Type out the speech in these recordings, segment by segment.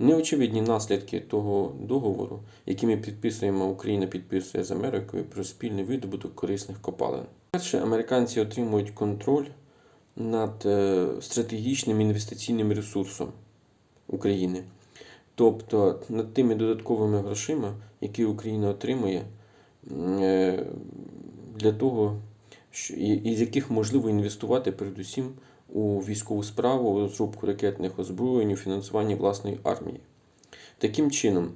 Неочевидні наслідки того договору, який ми підписуємо, Україна підписує з Америкою про спільний видобуток корисних копалин. Перше, американці отримують контроль над е, стратегічним інвестиційним ресурсом України. Тобто над тими додатковими грошима, які Україна отримує е, для того, і- із яких можливо інвестувати передусім у військову справу, у розробку ракетних озброєнь, у фінансування власної армії. Таким чином,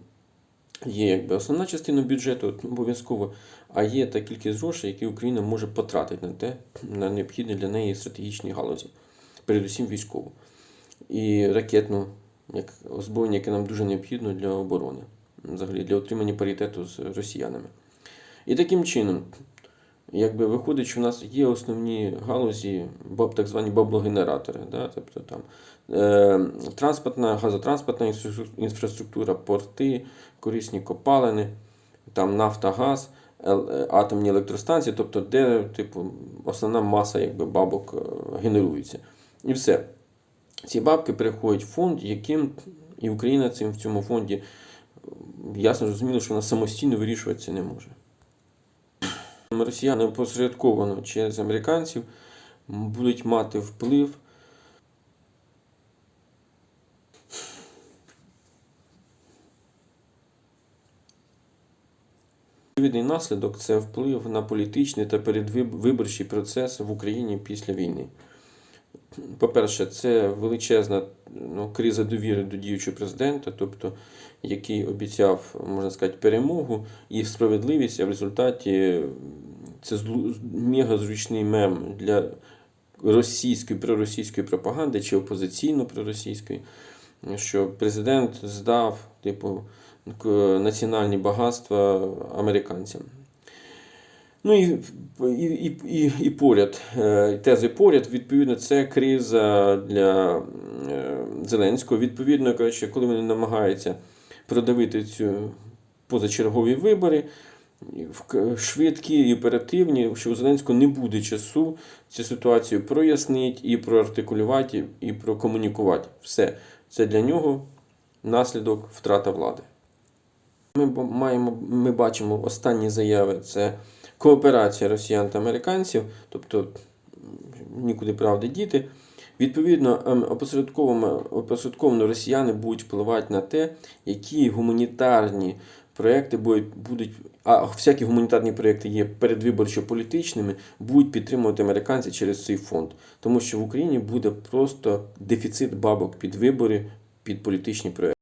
є якби основна частина бюджету обов'язково, а є та кількість грошей, які Україна може потратити на те, на необхідні для неї стратегічні галузі, передусім військову. І ракетну, як озброєння, яке нам дуже необхідно для оборони, взагалі для отримання паритету з росіянами. І таким чином, якби виходить, що в нас є основні галузі, так звані баблогенератори, да? тобто там е, транспортна, газотранспортна інфраструктура, порти, корисні копалини, там нафта, газ, е, атомні електростанції, тобто де типу, основна маса якби, бабок е, генерується. І все. Ці бабки переходять в фонд, яким і Україна цим в цьому фонді ясно зрозуміло, що вона самостійно вирішувати це не може. Росіяни опосередковано через американців будуть мати вплив Відповідний наслідок це вплив на політичний та передвиборчий процес в Україні після війни. По-перше, це величезна ну, криза довіри до діючого президента, тобто який обіцяв, можна сказати, перемогу і справедливість, а в результаті це злу- мега зручний мем для російської проросійської пропаганди чи опозиційно проросійської, що президент здав, типу, національні багатства американцям. Ну і, і, і, і, і поряд, е, тези поряд, відповідно, це криза для е, Зеленського. Відповідно, коротше, коли вони намагаються продавити цю позачергові вибори, швидкі і оперативні, що у Зеленського не буде часу цю ситуацію прояснити і проартикулювати, і прокомунікувати. Все. Це для нього наслідок втрата влади. Ми маємо, ми бачимо останні заяви це кооперація росіян та американців, тобто нікуди правди діти. Відповідно, ем, опосередковано, росіяни будуть впливати на те, які гуманітарні проекти будуть, а всякі гуманітарні проекти є передвиборчо-політичними, будуть підтримувати американці через цей фонд. Тому що в Україні буде просто дефіцит бабок під вибори, під політичні проекти.